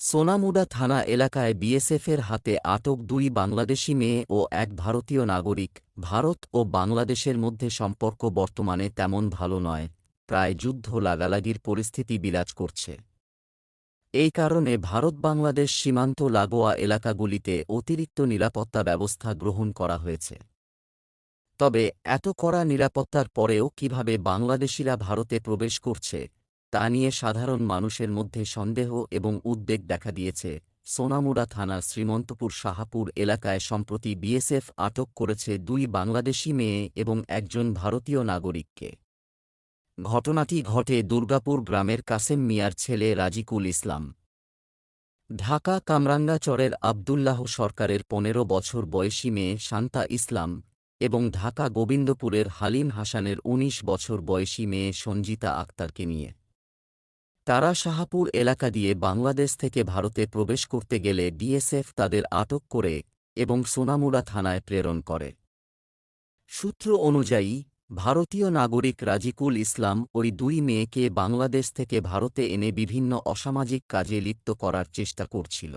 সোনামুড়া থানা এলাকায় বিএসএফের হাতে আটক দুই বাংলাদেশি মেয়ে ও এক ভারতীয় নাগরিক। ভারত ও বাংলাদেশের মধ্যে সম্পর্ক বর্তমানে তেমন ভালো নয়, প্রায় যুদ্ধ লাগালাগির পরিস্থিতি বিরাজ করছে। এই কারণে ভারত বাংলাদেশ সীমান্ত লাগোয়া এলাকাগুলিতে অতিরিক্ত নিরাপত্তা ব্যবস্থা গ্রহণ করা হয়েছে। তবে এত কড়া নিরাপত্তার পরেও কীভাবে বাংলাদেশিরা ভারতে প্রবেশ করছে তা নিয়ে সাধারণ মানুষের মধ্যে সন্দেহ এবং উদ্বেগ দেখা দিয়েছে। সোনামুড়া থানার শ্রীমন্তপুর শাহাপুর এলাকায় সম্প্রতি বিএসএফ আটক করেছে দুই বাংলাদেশি মেয়ে এবং একজন ভারতীয় নাগরিককে। ঘটনাটি ঘটে দুর্গাপুর গ্রামের কাসেম মিয়ার ছেলে রাজিকুল ইসলাম। ঢাকা কামরাঙ্গাচরের আবদুল্লাহ সরকারের পনেরো বছর বয়সী মেয়ে শান্তা ইসলাম এবং ঢাকা গোবিন্দপুরের হালিম হাসানের ১৯ বছর বয়সী মেয়ে সঞ্জিতা আক্তারকে নিয়ে। তারা শাহাপুর এলাকা দিয়ে বাংলাদেশ থেকে ভারতে প্রবেশ করতে গেলে ডিএসএফ তাদের আটক করে এবং সোনামুড়া থানায় প্রেরণ করে। সূত্র অনুযায়ী, ভারতীয় নাগরিক রাজিকুল ইসলাম ওই দুই মেয়েকে বাংলাদেশ থেকে ভারতে এনে বিভিন্ন অসামাজিক কাজে লিপ্ত করার চেষ্টা করছিল।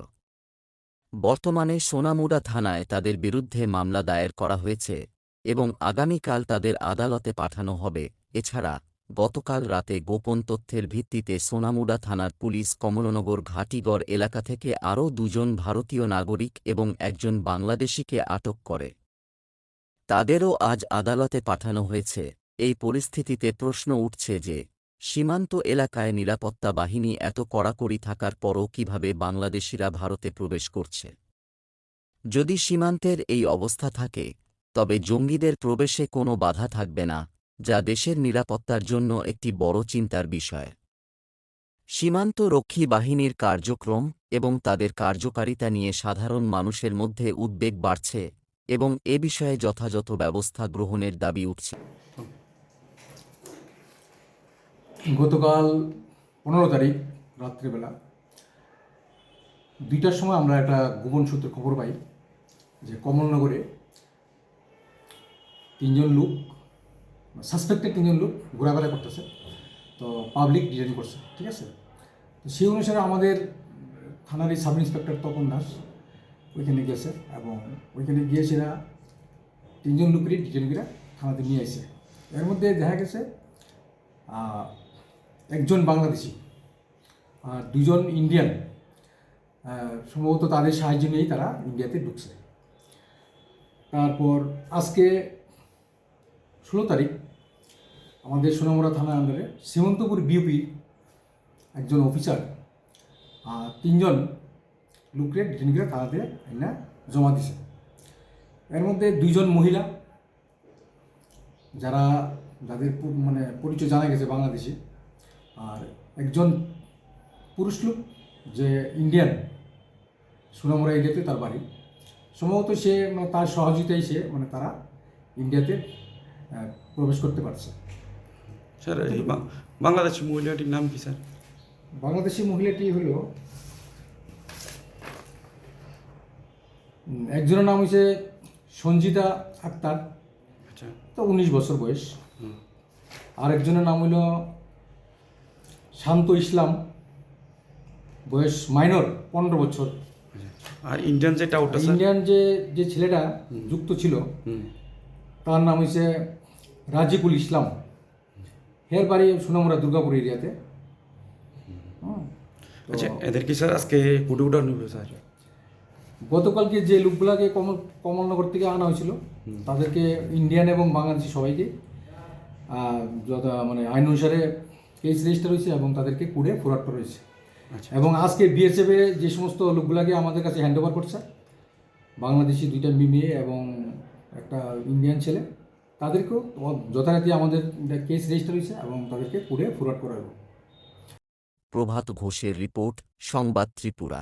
বর্তমানে সোনামুড়া থানায় তাদের বিরুদ্ধে মামলা দায়ের করা হয়েছে এবং আগামীকাল তাদের আদালতে পাঠানো হবে। এছাড়া গতকাল রাতে গোপন তথ্যের ভিত্তিতে সোনামুড়া থানার পুলিশ কমলনগর ঘাটিগড় এলাকা থেকে আরও দুজন ভারতীয় নাগরিক এবং একজন বাংলাদেশিকে আটক করে। তাদেরও আজ আদালতে পাঠানো হয়েছে। এই পরিস্থিতিতে প্রশ্ন উঠছে যে, সীমান্ত এলাকায় নিরাপত্তা বাহিনী এত কড়াকড়ি থাকার পরও কীভাবে বাংলাদেশিরা ভারতে প্রবেশ করছে? যদি সীমান্তের এই অবস্থা থাকে, তবে জঙ্গিদের প্রবেশে কোনো বাধা থাকবে না। যা দেশের নিরাপত্তার জন্য একটি বড় চিন্তার বিষয়। সীমান্ত রক্ষী বাহিনীর কার্যক্রম এবং তাদের কার্যকারিতা নিয়ে সাধারণ মানুষের মধ্যে উদ্বেগ বাড়ছে এবং এ বিষয়ে যথাযথ ব্যবস্থা গ্রহণের দাবি উঠছে। গতকাল পনেরো তারিখ রাত্রিবেলা দুইটার সময় আমরা একটা গোপন সূত্রে খবর পাই যে কমলনগরে তিনজন লোক সাসপেক্টেড তিনজন লোক ঘোরাফেরা করতেছে, তো পাবলিক ডিটেন করছে, ঠিক আছে? তো সেই অনুসারে আমাদের থানারই সাব ইন্সপেক্টর তপন দাস ওইখানে গেছে এবং ওইখানে গিয়ে সেরা তিনজন লোকেরই ডিটেন থানাতে নিয়ে আসে। এর মধ্যে দেখা গেছে একজন বাংলাদেশি আর দুজন ইন্ডিয়ান সম্ভবত তাদের সাহায্য নিয়েই তারা ইন্ডিয়াতে ঢুকছে। তারপর আজকে ষোলো তারিখ আমাদের সোনামুড়া থানার আন্ডারে সীমন্তপুর বিউপি একজন অফিসার আর তিনজন লুকরে ডিটেনকে থানাতে এনে জমা দিছে। এর মধ্যে দুইজন মহিলা যারা যাদের মানে পরিচয় জানা গেছে বাংলাদেশি। আর একজন পুরুষ লোক যে ইন্ডিয়ান সুনামুরা এরিয়াতে তার বাড়ি। সম্ভবত সে মানে তার সহযোগিতায় সে মানে তারা ইন্ডিয়াতে প্রবেশ করতে পারছে। স্যার এই বাংলাদেশি মহিলাটির নাম কি স্যার? বাংলাদেশি মহিলাটি হলো একজনের নাম হয়েছে সঞ্জিতা আক্তার। আচ্ছা। তো উনিশ বছর বয়স। হুম। আর একজনের নাম হইল শান্ত ইসলাম। বয়স মাইনর পনেরো বছর। আচ্ছা। আর ইন্ডিয়ান ওটা ইন্ডিয়ান যে যে ছেলেটা যুক্ত ছিল তার নাম হচ্ছে রাজিকুল ইসলাম। হের বাড়ি সুনামুরা দুর্গাপুর এরিয়াতে। আচ্ছা এদের কি স্যার আজকে কুটে উঠা নিবে স্যার? গতকালকে যে লোকগুলাকে কমল কমলনগর থেকে আনা হয়েছিল তাদেরকে ইন্ডিয়ান এবং বাংলাদেশি সবাইকে যত মানে আইন অনুসারে কেস রেজিস্টার হয়েছে এবং তাদেরকে কুড়ে ফোরাট করা হয়েছে। আচ্ছা। এবং আজকে বিএসএফে যে সমস্ত লোকগুলাকে আমাদের কাছে হ্যান্ড ওভার করছে বাংলাদেশি দুইটা মেয়ে এবং একটা ইন্ডিয়ান ছেলে তাদেরকেও যথারীতি আমাদের কেস রেজিস্টার হয়েছে এবং তাদেরকে পুরে ফোরাট করা হবে প্রভাত ঘোষের রিপোর্ট, সংবাদ ত্রিপুরা।